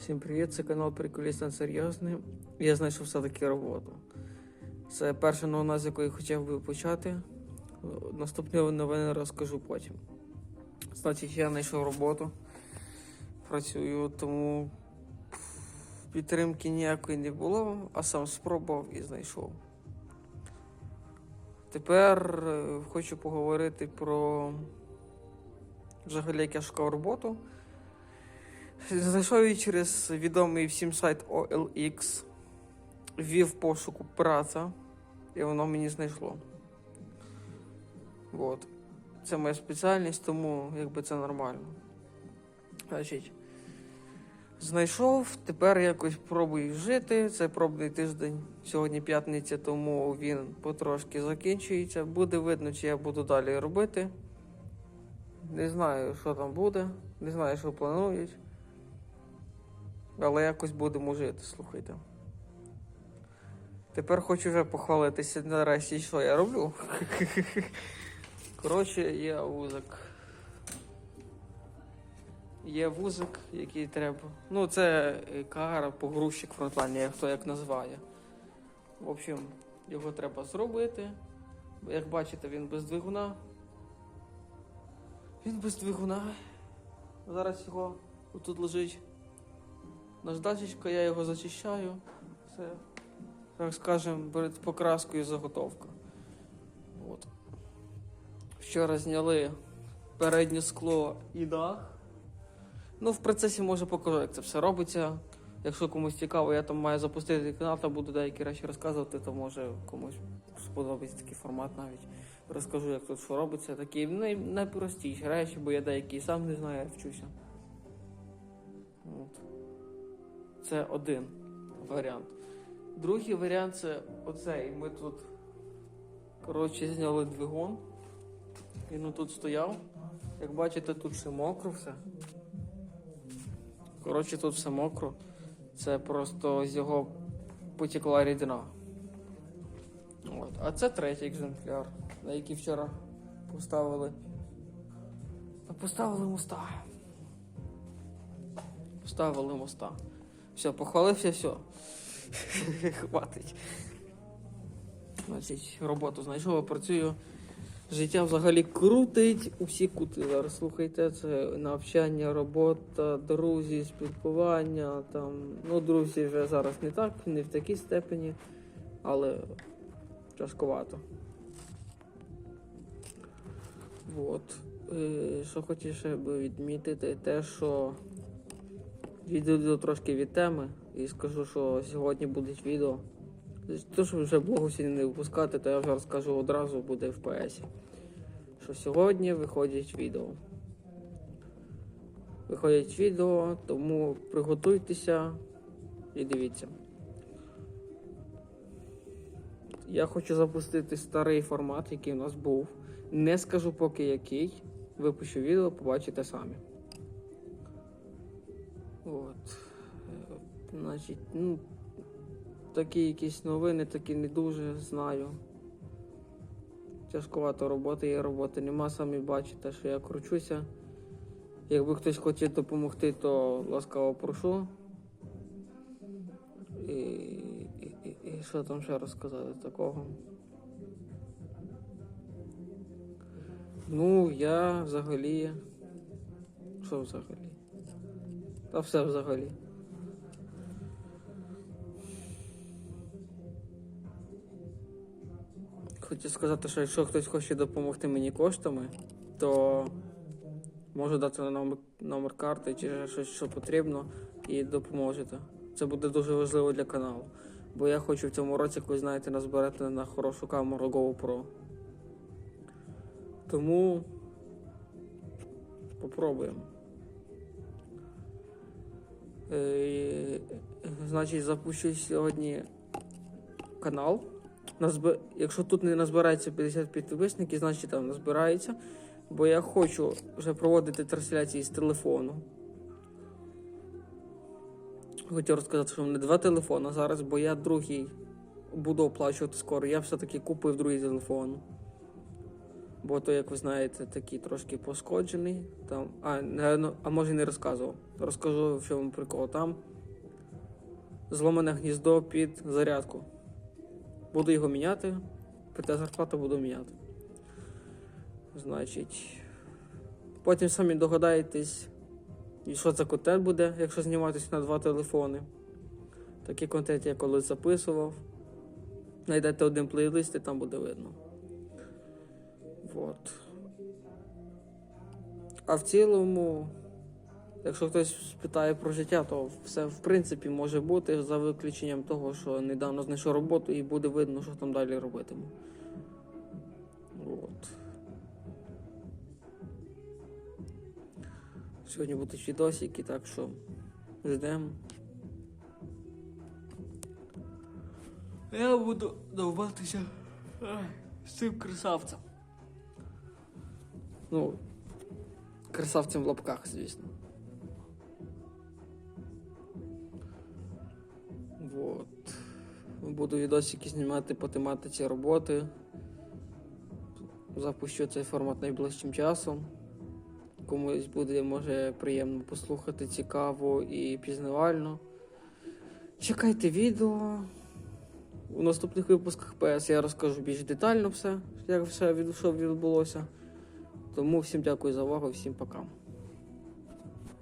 Всім привіт, це канал Приколісно Серйозний. Я знайшов все-таки роботу. Це перша новина, з якої хотів би почати. Наступні новини розкажу потім. Значить, я знайшов роботу. Працюю, тому підтримки ніякої не було, а сам спробував і знайшов. Тепер е, хочу поговорити про взагалі, як роботу. Знайшов її через відомий всім сайт OLX, ввів пошуку праця, і воно мені знайшло. От. Це моя спеціальність, тому якби це нормально. Значить, знайшов, тепер якось пробую жити. Це пробний тиждень. Сьогодні п'ятниця, тому він потрошки закінчується. Буде видно, чи я буду далі робити. Не знаю, що там буде, не знаю, що планують. Але якось будемо жити, слухайте. Тепер хочу вже похвалитися нарешті, що я роблю. Коротше, є вузик. Є вузик, який треба. Ну, це е, кара, погрузчик як хто як називає. В общем, його треба зробити. Як бачите, він без двигуна. Він без двигуна. Зараз його тут лежить наждачечка, я його зачищаю. Це, так скажемо, перед покраскою заготовка. От. Вчора зняли переднє скло і дах. Ну, в процесі може покажу, як це все робиться. Якщо комусь цікаво, я там маю запустити канал, та буду деякі речі розказувати, то може комусь сподобається такий формат навіть. Розкажу, як тут що робиться. Такі най- найпростіші речі, бо я деякі сам не знаю, я вчуся. От. Це один варіант. Другий варіант це оцей. Ми тут, коротше, зняли двигун. Він тут стояв. Як бачите, тут все мокро все. Коротше, тут все мокро. Це просто з його потекла рідина. От. А це третій екземпляр, на який вчора поставили. Поставили моста. Поставили моста. Все, похвалився, все. Хватить. Роботу знайшов, працюю. Життя взагалі крутить усі кути. Зараз слухайте, це навчання, робота, друзі, спілкування. Там, ну, друзі вже зараз не так, не в такій степені, але тяжковато. От. Е, Що хотів ще би відмітити, те, що відійду трошки від теми і скажу, що сьогодні будуть відео. Те, що вже блогу сьогодні не випускати, то я вже розкажу одразу буде в ПСі. Що сьогодні виходять відео. Виходять відео, тому приготуйтеся і дивіться. Я хочу запустити старий формат, який у нас був. Не скажу поки який. Випущу відео, побачите самі. От. Е, Значить, ну, такі якісь новини, такі не дуже знаю. Тяжковато роботи є, роботи нема, самі бачите, що я кручуся. Якби хтось хотів допомогти, то ласкаво прошу. І, і, і, і що там ще розказати такого? Ну, я взагалі. Що взагалі? Та все взагалі. Хочу сказати, що якщо хтось хоче допомогти мені коштами, то можу дати номер, номер карти чи щось, що потрібно, і допоможете. Це буде дуже важливо для каналу. Бо я хочу в цьому році, як ви знаєте, назбирати на хорошу камеру GoPro. Тому попробуємо. Е, Значить, запущу сьогодні канал. Назб... Якщо тут не назбирається 50 підписників, значить там назбирається. Бо я хочу вже проводити трансляції з телефону. Хотів розказати, що в мене два телефони зараз, бо я другий буду оплачувати скоро. Я все-таки купив другий телефон. Бо то, як ви знаєте, такий трошки пошкоджений. Там, а, не, а може не розказував. Розкажу, в чому прикол. Там зломане гніздо під зарядку. Буду його міняти. Прийде зарплата буду міняти. Значить. Потім самі догадаєтесь, що за контент буде, якщо зніматися на два телефони. Такий контент я колись записував. Знайдете один плейлист і там буде видно. Вот. А в цілому, якщо хтось спитає про життя, то все в принципі може бути за виключенням того, що недавно знайшов роботу і буде видно, що там далі робитиму. От. Сьогодні будуть відосики, так що ждемо. Я буду довбатися з цим красавцем. Ну, красавцем в лапках, звісно. Вот. Буду відосики знімати по тематиці роботи. Запущу цей формат найближчим часом. Комусь буде, може, приємно послухати, цікаво і пізнавально. Чекайте відео. У наступних випусках ПС я розкажу більш детально все, як все відбулося. Тому всім дякую за увагу, всім пока.